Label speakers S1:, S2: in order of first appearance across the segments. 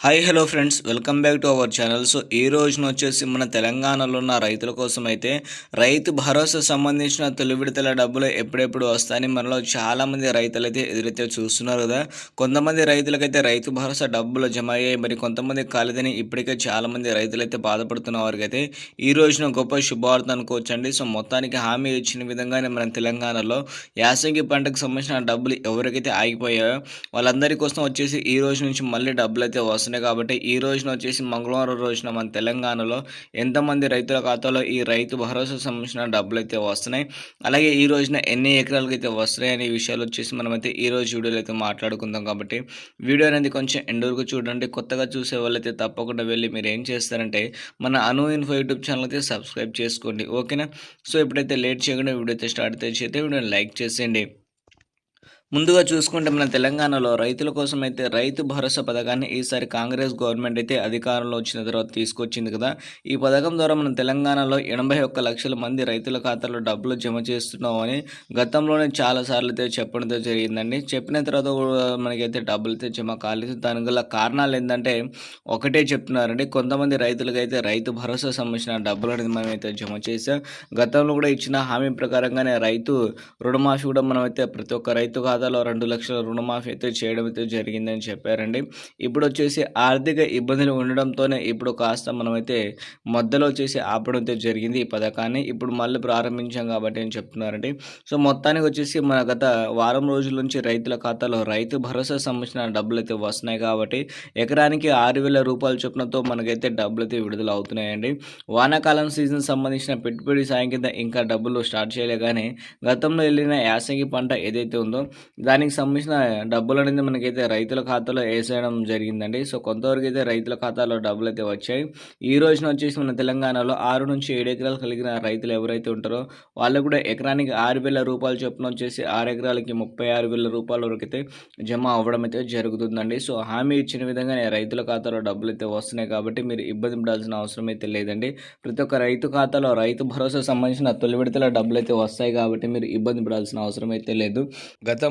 S1: Hi hello friends welcome back to our channel so ఈ రోజున వచ్చేసి మన తెలంగాణలో ఉన్న రైతుల కోసం అయితే రైతు భరోసా సంబంధించిన తొలి విడతల డబ్బులు ఎప్పుడెప్పుడు వస్తాయని మనలో చాలామంది రైతులు అయితే ఎదురైతే చూస్తున్నారు కదా. కొంతమంది రైతులకైతే రైతు భరోసా డబ్బులు జమ అయ్యాయి. మరి కొంతమంది కాలేదని ఇప్పటికే చాలామంది రైతులైతే బాధపడుతున్న వారికైతే ఈ రోజున గొప్ప శుభవార్త అనుకోవచ్చండి. సో మొత్తానికి హామీ ఇచ్చిన విధంగానే మన తెలంగాణలో యాసంగి పంటకు సంబంధించిన డబ్బులు ఎవరికైతే ఆగిపోయాయో వాళ్ళందరి కోసం వచ్చేసి ఈ రోజు నుంచి మళ్ళీ డబ్బులు అయితే వస్తున్నాయి కాబట్టి ఈ రోజున వచ్చేసి మంగళవారం రోజున మన తెలంగాణలో ఎంతమంది రైతుల ఖాతాలో ఈ రైతు భరోసా సంబంధించిన డబ్బులు అయితే వస్తున్నాయి. అలాగే ఈ రోజున ఎన్ని ఎకరాలకు అయితే వస్తున్నాయి అనే విషయాలు వచ్చేసి మనమైతే ఈ రోజు వీడియోలో అయితే మాట్లాడుకుందాం కాబట్టి వీడియో అనేది కొంచెం ఎండూరుకు చూడండి. కొత్తగా చూసే వాళ్ళైతే తప్పకుండా వెళ్ళి మీరు ఏం చేస్తారంటే మన అను ఇన్ఫో యూట్యూబ్ ఛానల్ అయితే సబ్స్క్రైబ్ చేసుకోండి. ఓకేనా? సో ఇప్పుడైతే లేట్ చేయకుండా వీడియో అయితే స్టార్ట్ చేసి వీడియోని లైక్ చేసేయండి. ముందుగా చూసుకుంటే మన తెలంగాణలో రైతుల కోసం అయితే రైతు భరోసా పథకాన్ని ఈసారి కాంగ్రెస్ గవర్నమెంట్ అయితే అధికారంలో వచ్చిన తర్వాత తీసుకొచ్చింది కదా. ఈ పథకం ద్వారా మన తెలంగాణలో ఎనభై ఒక్క లక్షల మంది రైతుల ఖాతాలో డబ్బులు జమ చేస్తున్నామని గతంలోనే చాలాసార్లు అయితే చెప్పడంతో జరిగిందండి. చెప్పిన తర్వాత కూడా మనకైతే డబ్బులు అయితే జమ కాలేదు. దానికి గల కారణాలు ఏంటంటే ఒకటే చెప్తున్నారండి. కొంతమంది రైతులకైతే రైతు భరోసా సంబంధించిన డబ్బులు అనేది మనమైతే జమ చేసాం గతంలో కూడా ఇచ్చిన హామీ ప్రకారంగానే రైతు రుణమాఫీ కూడా మనమైతే ప్రతి ఒక్క రైతు ఖాతాలో రెండు లక్షల రుణమాఫీ అయితే చేయడం అయితే జరిగిందని చెప్పారండి. ఇప్పుడు వచ్చేసి ఆర్థిక ఇబ్బందులు ఉండడంతోనే ఇప్పుడు కాస్త మనమైతే మధ్యలో వచ్చేసి ఆపడం అయితే జరిగింది ఈ పథకాన్ని. ఇప్పుడు మళ్ళీ ప్రారంభించాం కాబట్టి అని చెప్తున్నారండి. సో మొత్తానికి వచ్చేసి మన గత వారం రోజుల నుంచి రైతుల ఖాతాలో రైతు భరోసా సంబంధించిన డబ్బులు అయితే వస్తున్నాయి కాబట్టి ఎకరానికి ఆరు వేల రూపాయల చొప్పునతో మనకైతే డబ్బులు అయితే విడుదల అవుతున్నాయండి వానాకాలం సీజన్ సంబంధించిన పెట్టుబడి సాయం కింద ఇంకా డబ్బులు స్టార్ట్ చేయలే కానీ గతంలో వెళ్ళిన యాసంగి పంట ఏదైతే ఉందో దానికి సంబంధించిన డబ్బులు అనేది మనకైతే రైతుల ఖాతాలో వేసేయడం జరిగిందండి. సో కొంతవరకు అయితే రైతుల ఖాతాలో డబ్బులు అయితే వచ్చాయి. ఈ రోజున వచ్చేసి మన తెలంగాణలో ఆరు నుంచి ఏడు ఎకరాలు కలిగిన రైతులు ఎవరైతే ఉంటారో వాళ్ళు కూడా ఎకరానికి ఆరు వేల రూపాయలు చొప్పున వచ్చేసి ఆరు ఎకరాలకి ముప్పై ఆరు వేల రూపాయల వరకు అయితే జమ అవ్వడం అయితే జరుగుతుందండి. సో హామీ ఇచ్చిన విధంగానే రైతుల ఖాతాలో డబ్బులు అయితే వస్తున్నాయి కాబట్టి మీరు ఇబ్బంది పడాల్సిన అవసరం అయితే లేదండి. ప్రతి ఒక్క రైతు ఖాతాలో రైతు భరోసా సంబంధించిన తొలి విడతల డబ్బులు అయితే వస్తాయి కాబట్టి మీరు ఇబ్బంది పడాల్సిన అవసరం అయితే లేదు.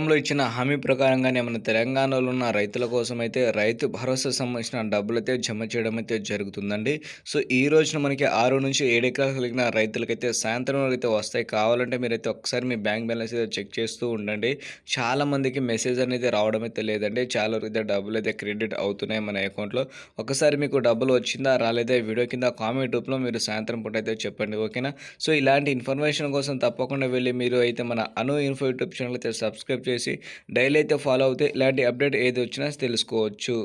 S1: గతంలో ఇచ్చిన హామీ ప్రకారంగానే మన తెలంగాణలో ఉన్న రైతుల కోసం అయితే రైతు భరోసా సంబంధించిన డబ్బులు అయితే జమ చేయడం అయితే జరుగుతుందండి. సో ఈ రోజున మనకి ఆరు నుంచి ఏడు ఎకరాలు కలిగిన రైతులకైతే సాయంత్రం వరకు అయితే వస్తాయి. కావాలంటే మీరైతే ఒకసారి మీ బ్యాంక్ బ్యాలెన్స్ అయితే చెక్ చేస్తూ ఉండండి. చాలా మందికి మెసేజ్ అనేది రావడం అయితే లేదండి. చాలా వరకు అయితే డబ్బులు అయితే క్రెడిట్ అవుతున్నాయి మన అకౌంట్లో. ఒకసారి మీకు డబ్బులు వచ్చిందా రాలేదా వీడియో కింద కామెంట్ రూపంలో మీరు సాయంత్రం పూట అయితే చెప్పండి ఓకేనా? సో ఇలాంటి ఇన్ఫర్మేషన్ కోసం తప్పకుండా వెళ్ళి మీరు అయితే మన అను ఇన్ఫో యూట్యూబ్ ఛానల్ అయితే సబ్స్క్రైబ్ చేసి డైలీ అయితే ఫాలో అవుతే ఇలాంటి అప్డేట్ ఏది వచ్చినా తెలుసుకోవచ్చు.